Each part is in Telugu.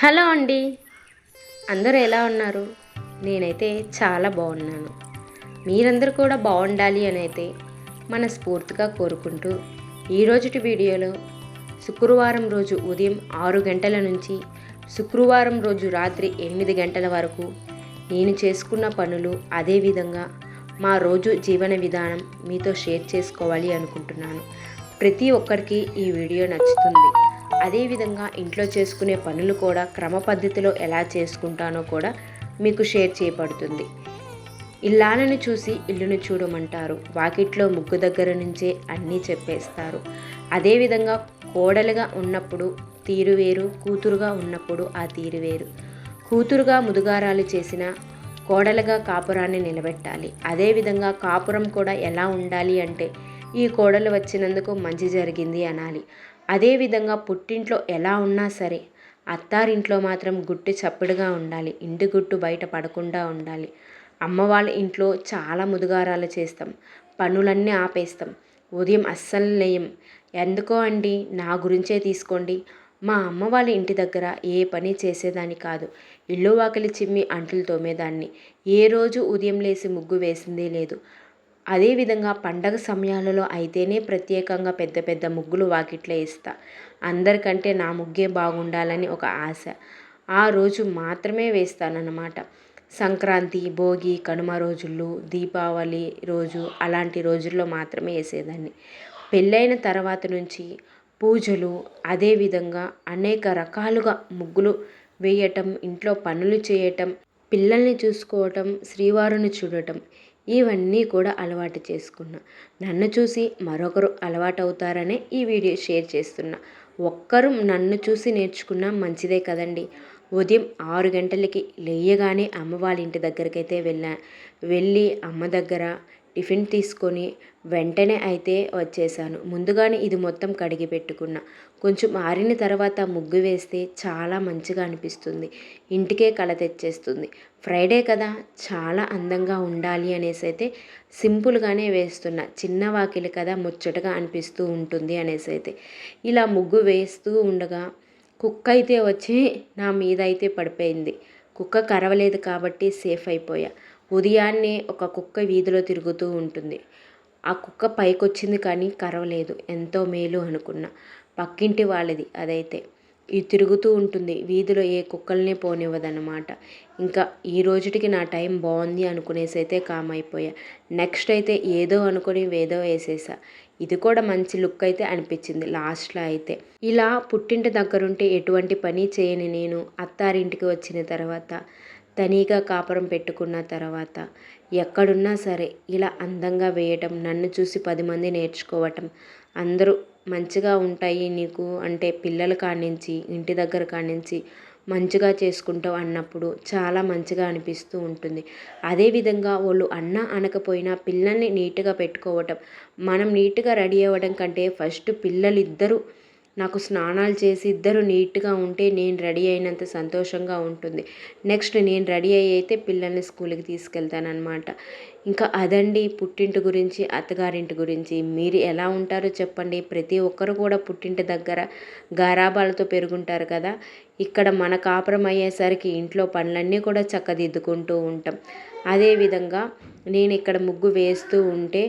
హలో అండి. అందరూ ఎలా ఉన్నారు? నేనైతే చాలా బాగున్నాను. మీరందరూ కూడా బాగుండాలి అని అయితే మనస్ఫూర్తిగా కోరుకుంటూ ఈరోజుటి వీడియోలో శుక్రవారం రోజు ఉదయం ఆరు గంటల నుంచి శుక్రవారం రోజు రాత్రి ఎనిమిది గంటల వరకు నేను చేసుకున్న పనులు అదేవిధంగా మా రోజు జీవన విధానం మీతో షేర్ చేసుకోవాలి అనుకుంటున్నాను. ప్రతి ఒక్కరికి ఈ వీడియో నచ్చుతుంది. అదేవిధంగా ఇంట్లో చేసుకునే పనులు కూడా క్రమ పద్ధతిలో ఎలా చేసుకుంటానో కూడా మీకు షేర్ చేయబడుతుంది. ఇల్లాలను చూసి ఇల్లును చూడమంటారు. వాకిట్లో ముగ్గు దగ్గర నుంచే అన్నీ చెప్పేస్తారు. అదేవిధంగా కోడలుగా ఉన్నప్పుడు తీరు వేరు కూతురుగా ఉన్నప్పుడు ఆ తీరు వేరు. కూతురుగా ముదుగారాలు చేసిన కోడలుగా కాపురాన్ని నిలబెట్టాలి. అదేవిధంగా కాపురం కూడా ఎలా ఉండాలి అంటే ఈ కోడలు వచ్చినందుకు మంచి జరిగింది అనాలి. అదేవిధంగా పుట్టింట్లో ఎలా ఉన్నా సరే అత్తారింట్లో మాత్రం గుట్టు చప్పుడుగా ఉండాలి. ఇంటి గుట్టు బయట పడకుండా ఉండాలి. అమ్మ వాళ్ళ ఇంట్లో చాలా ముదుగారాలు చేస్తాం. పనులన్నీ ఆపేస్తాం. ఉదయం అస్సలు లేయం. ఎందుకో అండి? నా గురించే తీసుకోండి. మా అమ్మ వాళ్ళ ఇంటి దగ్గర ఏ పని చేసేదాన్ని కాదు. ఇల్లు వాకిలి చిమ్మి అంటులు తోమేదాన్ని. ఏ రోజు ఉదయం లేసి ముగ్గు వేసిందే లేదు. అదేవిధంగా పండగ సమయాలలో అయితేనే ప్రత్యేకంగా పెద్ద పెద్ద ముగ్గులు వాకిట్లో వేస్తా అందరికంటే నా ముగ్గే బాగుండాలని ఒక ఆశ. ఆ రోజు మాత్రమే వేస్తానన్నమాట. సంక్రాంతి భోగి కనుమ రోజుల్లో దీపావళి రోజు అలాంటి రోజుల్లో మాత్రమే వేసేదాన్ని. పెళ్ళైన తర్వాత నుంచి పూజలు అదేవిధంగా అనేక రకాలుగా ముగ్గులు వేయటం ఇంట్లో పనులు చేయటం పిల్లల్ని చూసుకోవటం శ్రీవారిని చూడటం ఇవన్నీ కూడా అలవాటు చేసుకున్నా. నన్ను చూసి మరొకరు అలవాటు అవుతారనే ఈ వీడియో షేర్ చేస్తున్నా. ఒక్కరు నన్ను చూసి నేర్చుకున్నా మంచిదే కదండి. ఉదయం ఆరు గంటలకి లేయగానే అమ్మ వాళ్ళ ఇంటి దగ్గరకైతే వెళ్ళా. వెళ్ళి అమ్మ దగ్గర టిఫిన్ తీసుకొని వెంటనే అయితే వచ్చేసాను ముందుగానే ఇది మొత్తం కడిగి పెట్టుకున్నా. కొంచెం ఆరిన తర్వాత ముగ్గు వేస్తే చాలా మంచిగా అనిపిస్తుంది. ఇంటికే కళ తెచ్చేస్తుంది. ఫ్రైడే కదా చాలా అందంగా ఉండాలి అనేసి అయితే సింపుల్గానే వేస్తున్నా. చిన్న వాకిలి కదా ముచ్చటగా అనిపిస్తూ ఉంటుంది అనేసి అయితే. ఇలా ముగ్గు వేస్తూ ఉండగా కుక్క అయితే వచ్చి నా మీద అయితే పడిపోయింది. కుక్క కరవలేదు కాబట్టి సేఫ్ అయిపోయా. ఉదయాన్నే ఒక కుక్క వీధిలో తిరుగుతూ ఉంటుంది. ఆ కుక్క పైకొచ్చింది కానీ కరవలేదు. ఎంతో మేలు అనుకున్నా. పక్కింటి వాళ్ళది అదైతే. ఇది తిరుగుతూ ఉంటుంది. వీధిలో ఏ కుక్కల్ని పోనివ్వదన్నమాట. ఇంకా ఈ రోజుటికి నా టైం బాగుంది అనుకునేసి అయితే కామ్ అయిపోయా నెక్స్ట్ అయితే ఏదో అనుకుని ఏదో వేసేసా. ఇది కూడా మంచి లుక్ అయితే అనిపించింది లాస్ట్లో అయితే. ఇలా పుట్టింటి దగ్గరుంటే ఎటువంటి పని చేయని నేను అత్తారింటికి వచ్చిన తర్వాత తనీగా కాపురం పెట్టుకున్న తర్వాత ఎక్కడున్నా సరే ఇలా అందంగా వేయటం నన్ను చూసి పది మంది నేర్చుకోవటం అందరూ మంచిగా ఉంటాయి నీకు? అంటే పిల్లల కానించి ఇంటి దగ్గర కానించి మంచిగా చేసుకుంటావు అన్నప్పుడు చాలా మంచిగా అనిపిస్తూ ఉంటుంది. అదేవిధంగా వాళ్ళు అన్న అనకపోయినా పిల్లల్ని నీట్గా పెట్టుకోవటం మనం నీట్గా రెడీ అవ్వడం కంటే ఫస్ట్ పిల్లలు ఇద్దరు నాకు స్నానాలు చేసి ఇద్దరు నీట్గా ఉంటే నేను రెడీ అయినంత సంతోషంగా ఉంటుంది. నెక్స్ట్ నేను రెడీ అయ్యి అయితే పిల్లల్ని స్కూల్కి తీసుకెళ్తానమాట ఇంకా అదండి పుట్టింటి గురించి అత్తగారింటి గురించి. మీరు ఎలా ఉంటారో చెప్పండి. ప్రతి ఒక్కరు కూడా పుట్టింటి దగ్గర గారాబాలతో పెరుగుంటారు కదా. ఇక్కడ మన కాపురం అయ్యేసరికి ఇంట్లో పనులన్నీ కూడా చక్కదిద్దుకుంటూ ఉంటాం. అదేవిధంగా నేను ఇక్కడ ముగ్గు వేస్తూ ఉంటే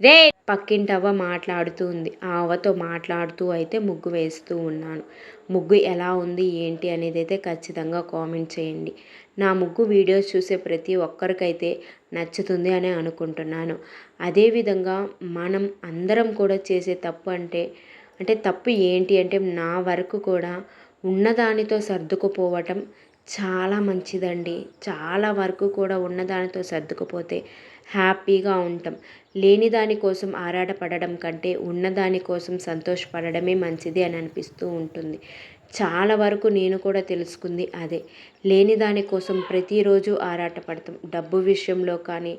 రే పక్కింటవ్వ మాట్లాడుతూ ఉంది ఆ అవ్వతో మాట్లాడుతూ అయితే ముగ్గు వేస్తూ ఉన్నాను. ముగ్గు ఎలా ఉంది ఏంటి అనేది అయితే ఖచ్చితంగా కామెంట్ చేయండి. నా ముగ్గు వీడియోస్ చూసే ప్రతి ఒక్కరికైతే నచ్చుతుంది అని అనుకుంటున్నాను. అదేవిధంగా మనం అందరం కూడా చేసే తప్పు అంటే అంటే తప్పు ఏంటి అంటే నా వరకు కూడా ఉన్నదానితో సర్దుకుపోవటం చాలా మంచిదండి. చాలా వరకు కూడా ఉన్నదానితో సర్దుకుపోతే హ్యాపీగా ఉంటాం. లేని దానికోసం ఆరాటపడడం కంటే ఉన్నదానికోసం సంతోషపడడమే మంచిది అని అనిపిస్తూ ఉంటుంది. చాలా వరకు నేను కూడా తెలుసుకుంది అదే. లేని దానికోసం ప్రతిరోజు ఆరాటపడతాం. డబ్బు విషయంలో కానీ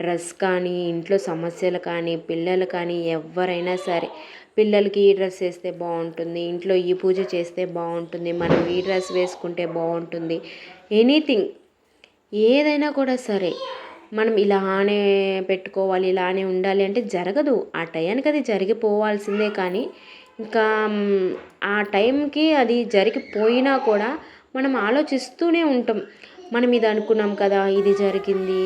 డ్రెస్ కానీ ఇంట్లో సమస్యలు కానీ పిల్లలు కానీ ఎవరైనా సరే. పిల్లలకి ఈ డ్రెస్ వేస్తే బాగుంటుంది. ఇంట్లో ఈ పూజ చేస్తే బాగుంటుంది. మనం ఈ డ్రెస్ వేసుకుంటే బాగుంటుంది. ఎనీథింగ్. ఏదైనా కూడా సరే. మనం ఇలానే పెట్టుకోవాలి ఇలానే ఉండాలి అంటే జరగదు. ఆ టయానికి అది జరిగిపోవాల్సిందే కానీ ఇంకా ఆ టైంకి అది జరిగిపోయినా కూడా మనం ఆలోచిస్తూనే ఉంటాం. మనం ఇది అనుకున్నాం కదా ఇది జరిగింది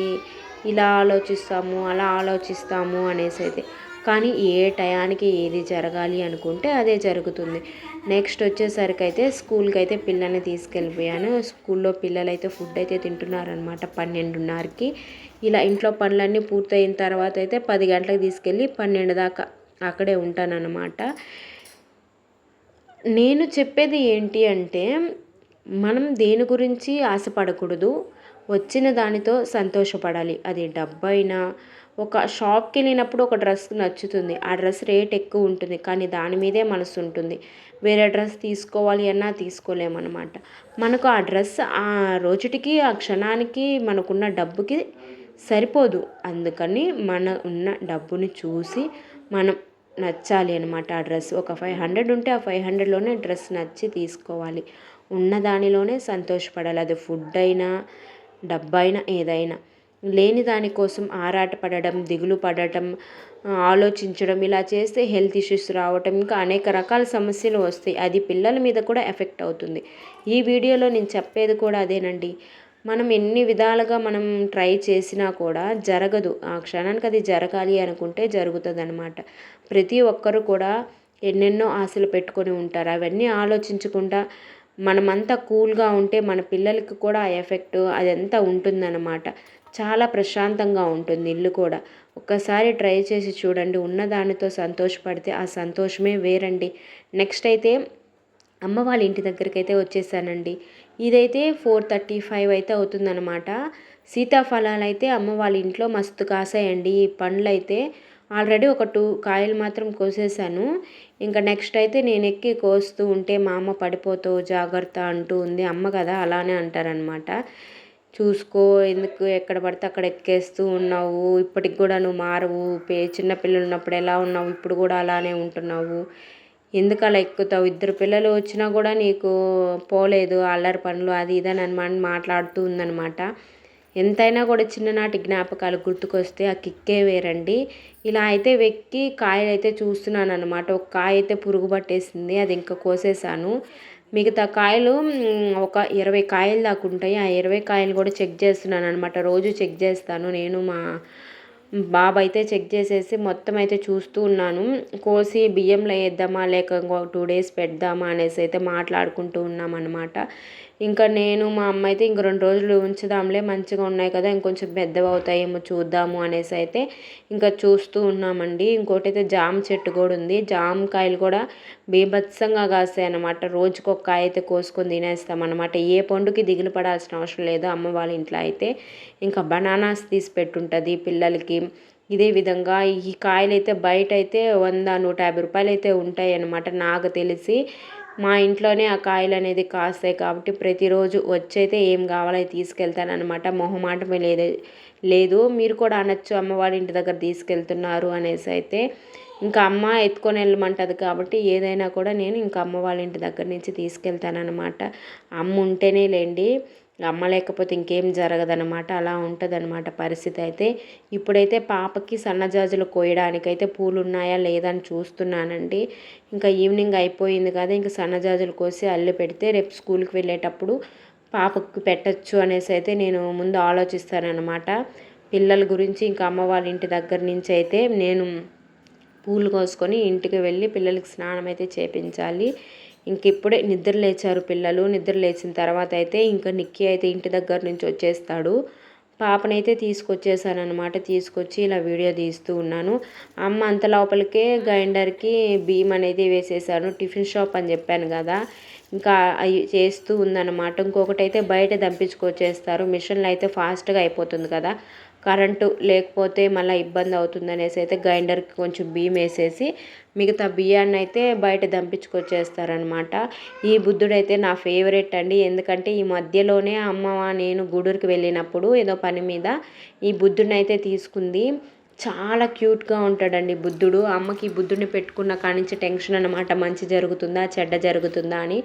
ఇలా ఆలోచిస్తాము అలా ఆలోచిస్తాము అనేసి అయితే. కానీ ఏ టయానికి ఏది జరగాలి అనుకుంటే అదే జరుగుతుంది. నెక్స్ట్ వచ్చేసరికి అయితే స్కూల్కి అయితే పిల్లల్ని తీసుకెళ్ళిపోయాను. స్కూల్లో పిల్లలు అయితే ఫుడ్ అయితే తింటున్నారనమాట పన్నెండున్నరకి. ఇలా ఇంట్లో పనులన్నీ పూర్తయిన తర్వాత అయితే పది గంటలకు తీసుకెళ్ళి పన్నెండు దాకా అక్కడే ఉంటానన్నమాట. నేను చెప్పేది ఏంటి అంటే మనం దేని గురించి ఆశపడకూడదు. వచ్చిన దానితో సంతోషపడాలి. అది డబ్బైనా ఒక షాప్కి వెళ్ళినప్పుడు ఒక డ్రెస్ నచ్చుతుంది. ఆ డ్రెస్ రేట్ ఎక్కువ ఉంటుంది. కానీ దాని మీదే మనసు ఉంటుంది. వేరే డ్రెస్ తీసుకోవాలి అన్నా తీసుకోలేమన్నమాట. మనకు ఆ డ్రెస్ ఆ రోజుటికి ఆ క్షణానికి మనకున్న డబ్బుకి సరిపోదు. అందుకని మన ఉన్న డబ్బుని చూసి మనం నచ్చాలి అనమాట ఆ డ్రెస్. ఒక ఫైవ్ హండ్రెడ్ ఉంటే ఆ ఫైవ్ హండ్రెడ్లోనే డ్రెస్ నచ్చి తీసుకోవాలి. ఉన్న దానిలోనే సంతోషపడాలి. అది ఫుడ్ అయినా డబ్బైనా ఏదైనా. లేని దానికోసం ఆరాటపడడం దిగులు పడటం ఆలోచించడం ఇలా చేస్తే హెల్త్ ఇష్యూస్ రావటం ఇంకా అనేక రకాల సమస్యలు వస్తాయి. అది పిల్లల మీద కూడా ఎఫెక్ట్ అవుతుంది. ఈ వీడియోలో నేను చెప్పేది కూడా అదేనండి. మనం ఎన్ని విధాలుగా మనం ట్రై చేసినా కూడా జరగదు. ఆ క్షణానికి అది జరగాలి అనుకుంటే జరుగుతుంది అనమాట ప్రతి ఒక్కరు కూడా ఎన్నెన్నో ఆశలు పెట్టుకొని ఉంటారు. అవన్నీ ఆలోచించకుండా మనమంతా కూల్గా ఉంటే మన పిల్లలకి కూడా ఆ ఎఫెక్ట్ అదంతా ఉంటుందన్నమాట. చాలా ప్రశాంతంగా ఉంటుంది ఇల్లు కూడా. ఒక్కసారి ట్రై చేసి చూడండి. ఉన్నదానితో సంతోషపడితే ఆ సంతోషమే వేరండి. నెక్స్ట్ అయితే అమ్మ వాళ్ళ ఇంటి దగ్గరికి అయితే వచ్చేసానండి. ఇదైతే ఫోర్ థర్టీ ఫైవ్ అయితే అవుతుందన్నమాట. సీతాఫలాలు అయితే అమ్మ వాళ్ళ ఇంట్లో మస్తు కాసాయండి. ఈ పండ్లు అయితే ఆల్రెడీ ఒక టూ కాయలు మాత్రం కోసేసాను. ఇంకా నెక్స్ట్ అయితే నేను ఎక్కి కోస్తూ ఉంటే మా అమ్మ పడిపోతావు జాగ్రత్త అంటూ ఉంది. అమ్మ కదా అలానే అంటారనమాట చూసుకో ఎందుకు ఎక్కడ పడితే అక్కడ ఎక్కేస్తూ ఉన్నావు? ఇప్పటికి కూడా నువ్వు మారవు. పే చిన్నపిల్లలు ఉన్నప్పుడు ఎలా ఉన్నావు? ఇప్పుడు కూడా అలానే ఉంటున్నావు. ఎందుకు అలా ఎక్కుతావు? ఇద్దరు పిల్లలు వచ్చినా కూడా నీకు పోలేదు. అల్లరి పనులు అది ఇది అని మాట్లాడుతూ ఉందనమాట ఎంతైనా కూడా చిన్ననాటి జ్ఞాపకాలు గుర్తుకొస్తే ఆ కిక్కే వేరండి. ఇలా అయితే వెక్కి కాయలు అయితే చూస్తున్నాను అనమాట ఒక కాయ అయితే పురుగు పట్టేసింది. అది ఇంకా కోసేసాను. మిగతా కాయలు ఒక ఇరవై కాయలు దాకా ఉంటాయి. ఆ ఇరవై కాయలు కూడా చెక్ చేస్తున్నాను అనమాట రోజు చెక్ చేస్తాను. నేను మా బాబు అయితే చెక్ చేసేసి మొత్తం అయితే చూస్తూ ఉన్నాను. కోసి బియ్యంలో వేద్దామా లేక ఇంకో టూ డేస్ పెడదామా అనేసి అయితే మాట్లాడుకుంటూ ఉన్నాం అనమాట ఇంకా నేను మా అమ్మ అయితే ఇంక రెండు రోజులు ఉంచుదాంలే మంచిగా ఉన్నాయి కదా ఇంకొంచెం పెద్దవి అవుతాయేమో చూద్దాము అనేసి అయితే ఇంకా చూస్తూ ఉన్నామండి. ఇంకోటి అయితే జామ చెట్టు కూడా ఉంది. జామకాయలు కూడా బీభత్సంగా కాస్తాయి అనమాట రోజుకొక ఒక కాయ అయితే కోసుకొని తినేస్తాం అనమాట ఏ పండుకి దిగులు పడాల్సిన అవసరం లేదు. అమ్మ వాళ్ళ ఇంట్లో అయితే ఇంకా బనానాస్ తీసి పెట్టుంటుంది పిల్లలకి. ఇదే విధంగా ఈ కాయలు అయితే బయట అయితే వంద నూట యాభై రూపాయలు అయితే ఉంటాయి అన్నమాట నాకు తెలిసి మా ఇంట్లోనే ఆ కాయలు అనేది కాస్తాయి కాబట్టి ప్రతిరోజు వచ్చైతే ఏం కావాలో తీసుకెళ్తాను అనమాట మొహమాటమే లేదు. లేదు మీరు కూడా అనొచ్చు అమ్మవారి ఇంటి దగ్గర తీసుకెళ్తున్నారు అనేసి అయితే ఇంకా అమ్మ ఎత్తుకొని వెళ్ళమంటుంది కాబట్టి ఏదైనా కూడా నేను ఇంకా అమ్మ వాళ్ళ ఇంటి దగ్గర నుంచి తీసుకెళ్తానమాట అమ్మ ఉంటేనే లేండి. అమ్మ లేకపోతే ఇంకేం జరగదనమాట అలా ఉంటుందన్నమాట పరిస్థితి అయితే. ఇప్పుడైతే పాపకి సన్నజాజులు కోయడానికైతే పూలు ఉన్నాయా లేదా అని చూస్తున్నానండి. ఇంకా ఈవినింగ్ అయిపోయింది కదా ఇంకా సన్నజాజులు కోసి అల్లి పెడితే రేపు స్కూల్కి వెళ్ళేటప్పుడు పాపకు పెట్టచ్చు అనేసి అయితే నేను ముందు ఆలోచిస్తానమాట పిల్లల గురించి ఇంకా అమ్మ వాళ్ళ ఇంటి దగ్గర నుంచి అయితే నేను పూలు కోసుకొని ఇంటికి వెళ్ళి పిల్లలకి స్నానం అయితే చేపించాలి. ఇంక ఇప్పుడే నిద్ర లేచారు పిల్లలు. నిద్ర లేచిన తర్వాత అయితే ఇంకా నిక్కీ అయితే ఇంటి దగ్గర నుంచి వచ్చేస్తాడు. పాపనైతే తీసుకొచ్చేసానమాట తీసుకొచ్చి ఇలా వీడియో తీస్తూ ఉన్నాను. అమ్మ అంత లోపలికే గ్రైండర్కి బియ్యం అనేది వేసేసాను. టిఫిన్ షాప్ అని చెప్పాను కదా. ఇంకా అవి చేస్తూ ఉందన్నమాట. ఇంకొకటి అయితే బయట దంపించుకొచ్చేస్తారు. మిషన్లో అయితే ఫాస్ట్గా అయిపోతుంది కదా. కరెంటు లేకపోతే మళ్ళీ ఇబ్బంది అవుతుంది అనేసి అయితే గ్రైండర్కి కొంచెం బియ్యం వేసేసి మిగతా బియ్యాన్ని అయితే బయట దంపించుకొచ్చేస్తారనమాట ఈ బుద్ధుడైతే నా ఫేవరెట్ అండి. ఎందుకంటే ఈ మధ్యలోనే అమ్మ నేను గూడూరుకి వెళ్ళినప్పుడు ఏదో పని మీద ఈ బుద్ధుడిని అయితే తీసుకుంది. చాలా క్యూట్గా ఉంటాడండి బుద్ధుడు. అమ్మకి బుద్ధుడిని పెట్టుకున్న కానించి టెన్షన్ అనమాట మంచి జరుగుతుందా చెడ్డ జరుగుతుందా అని.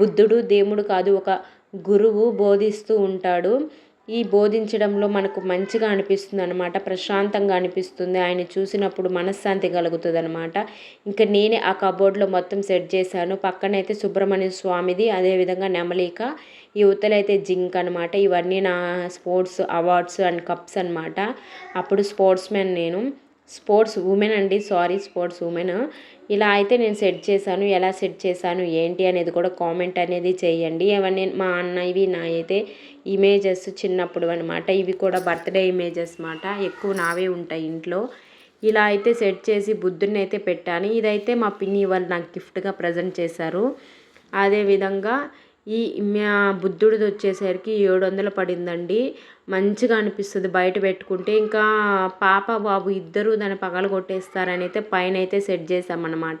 బుద్ధుడు దేవుడు కాదు ఒక గురువు బోధిస్తూ ఉంటాడు. ఈ బోధించడంలో మనకు మంచిగా అనిపిస్తుంది అనమాట ప్రశాంతంగా అనిపిస్తుంది. ఆయన చూసినప్పుడు మనశ్శాంతి కలుగుతుంది అనమాట ఇంకా నేనే ఆ కబోర్డ్లో మొత్తం సెట్ చేశాను. పక్కనైతే సుబ్రహ్మణ్య స్వామిది అదేవిధంగా నెమలిక యువతలైతే జింక్ అనమాట ఇవన్నీ నా స్పోర్ట్స్ అవార్డ్స్ అండ్ కప్స్ అనమాట అప్పుడు స్పోర్ట్స్ మ్యాన్ నేను. స్పోర్ట్స్ ఉమెన్ అండి సారీ స్పోర్ట్స్ ఉమెన్. ఇలా అయితే నేను సెట్ చేశాను. ఎలా సెట్ చేశాను ఏంటి అనేది కూడా కామెంట్ అనేది చేయండి. అవన్నీ మా అన్న ఇవి నా అయితే ఇమేజెస్ చిన్నప్పుడు అనమాట ఇవి కూడా బర్త్డే ఇమేజెస్ మాట ఎక్కువ నావే ఉంటాయి ఇంట్లో. ఇలా అయితే సెట్ చేసి బుద్ధుడిని అయితే పెట్టాను. ఇదైతే మా పిన్ని వాళ్ళు నాకు గిఫ్ట్గా ప్రజెంట్ చేశారు. అదేవిధంగా ఈ మా బుద్ధుడిది వచ్చేసరికి ఏడు వందలు పడిందండి. మంచిగా అనిపిస్తుంది బయట పెట్టుకుంటే. ఇంకా పాప బాబు ఇద్దరు దాన్ని పగల కొట్టేస్తారని అయితే పైన అయితే సెట్ చేసామన్నమాట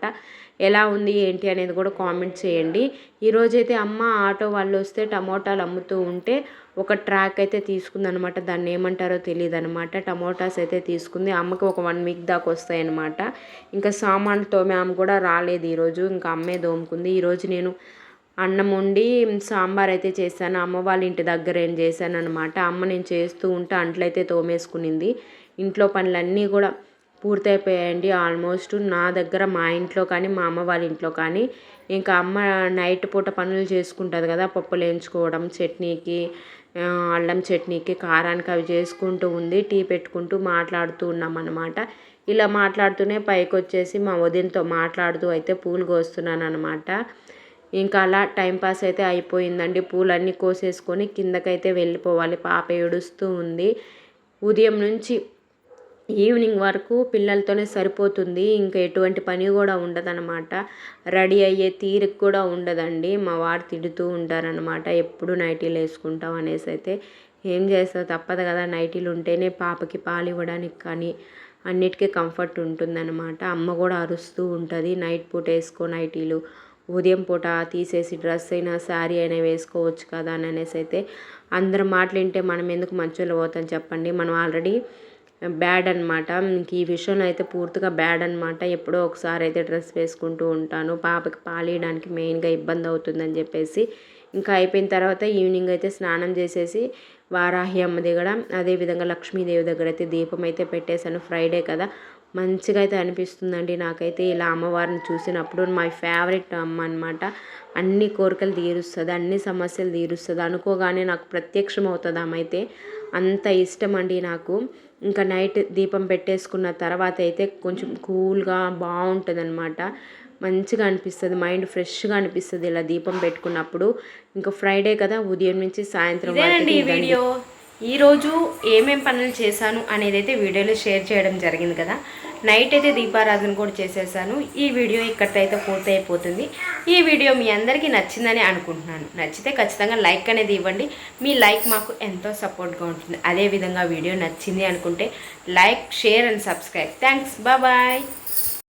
ఎలా ఉంది ఏంటి అనేది కూడా కామెంట్ చేయండి. ఈరోజైతే అమ్మ ఆటో వాళ్ళు వస్తే టమోటాలు అమ్ముతూ ఉంటే ఒక ట్రాక్ అయితే తీసుకుందనమాట దాన్ని ఏమంటారో తెలియదు అనమాట టమోటాస్ అయితే తీసుకుంది. అమ్మకి ఒక వన్ వీక్ దాకా వస్తాయి ఇంకా ఇంకా తోమే మేము కూడా రాలేదు ఈరోజు. ఇంకా అమ్మే దోముకుంది. ఈరోజు నేను అన్నం వండి సాంబార్ అయితే చేశాను. అమ్మ వాళ్ళ ఇంటి దగ్గర ఏం చేశాను అనమాట అమ్మ నేను చేస్తూ ఉంటే అంట్లయితే తోమేసుకునింది. ఇంట్లో పనులన్నీ కూడా పూర్తయిపోయాయండి. ఆల్మోస్ట్ నా దగ్గర మా ఇంట్లో కానీ మా అమ్మ వాళ్ళ ఇంట్లో కానీ ఇంకా అమ్మ నైట్ పూట పనులు చేసుకుంటుంది కదా. పప్పులు వేయించుకోవడం చట్నీకి అల్లం చట్నీకి కారానికి అవి చేసుకుంటూ ఉంది. టీ పెట్టుకుంటూ మాట్లాడుతూ ఉన్నాం అనమాట ఇలా మాట్లాడుతూనే పైకి వచ్చేసి మా వదినతో మాట్లాడుతూ అయితే పూలు కోస్తున్నాను అనమాట ఇంకా అలా టైంపాస్ అయితే అయిపోయిందండి. పూలన్నీ కోసేసుకొని కిందకైతే వెళ్ళిపోవాలి. పాప ఏడుస్తూ ఉంది. ఉదయం నుంచి ఈవినింగ్ వరకు పిల్లలతోనే సరిపోతుంది. ఇంకా ఎటువంటి పని కూడా ఉండదన్నమాట. రెడీ అయ్యే తీరిక కూడా ఉండదండి. మా వారు తిడుతూ ఉంటారనమాట ఎప్పుడు నైటీలు వేసుకుంటాం అనేసి అయితే ఏం చేస్తావు? తప్పదు కదా నైటీలు ఉంటేనే పాపకి పాలు ఇవ్వడానికి కానీ అన్నిటికీ కంఫర్ట్ ఉంటుందన్నమాట. అమ్మ కూడా అరుస్తూ ఉంటుంది. నైట్ పూట వేసుకో నైటీలు. ఉదయం పూట తీసేసి డ్రెస్ అయినా శారీ అయినా వేసుకోవచ్చు కదా అని అనేసి అయితే అందరు మాటలు వింటే మనం ఎందుకు మంచోళ్ళు పోతాం చెప్పండి. మనం ఆల్రెడీ బ్యాడ్ అనమాట ఇంక ఈ విషయంలో అయితే పూర్తిగా బ్యాడ్ అనమాట ఎప్పుడో ఒకసారి అయితే డ్రెస్ వేసుకుంటూ ఉంటాను. పాపకి పాలేయడానికి మెయిన్గా ఇబ్బంది అవుతుందని చెప్పేసి ఇంకా అయిపోయిన తర్వాత ఈవినింగ్ అయితే స్నానం చేసేసి వారాహి అమ్మ దగ్గర అదేవిధంగా లక్ష్మీదేవి దగ్గర అయితే దీపం అయితే పెట్టేశాను. ఫ్రైడే కదా. మంచిగా అయితే అనిపిస్తుందండి. నాకైతే ఇలా అమ్మవారిని చూసినప్పుడు మై ఫేవరెట్ అమ్మ అనమాట అన్ని కోరికలు తీరుస్తుంది అన్ని సమస్యలు తీరుస్తుంది. అనుకోగానే నాకు ప్రత్యక్షం అవుతుంది ఆమె అయితే అంత ఇష్టం అండి నాకు. ఇంకా నైట్ దీపం పెట్టేసుకున్న తర్వాత అయితే కొంచెం కూల్గా బాగుంటుంది అనమాట మంచిగా అనిపిస్తుంది మైండ్ ఫ్రెష్గా అనిపిస్తుంది ఇలా దీపం పెట్టుకున్నప్పుడు. ఇంకా ఫ్రైడే కదా ఉదయం నుంచి సాయంత్రం వీడియో. ఈరోజు ఏమేం పనులు చేశాను అనేది అయితే వీడియోలో షేర్ చేయడం జరిగింది కదా. నైట్ అయితే దీపారాధన కూడా చేసేసాను. ఈ వీడియో ఇక్కడితో అయితే పూర్తి అయిపోతుంది ఈ వీడియో మీ అందరికీ నచ్చిందని అనుకుంటున్నాను. నచ్చితే ఖచ్చితంగా లైక్ అనేది ఇవ్వండి. మీ లైక్ మాకు ఎంతో సపోర్ట్గా ఉంటుంది. అదేవిధంగా వీడియో నచ్చింది అనుకుంటే like share and subscribe. Thanks. Bye.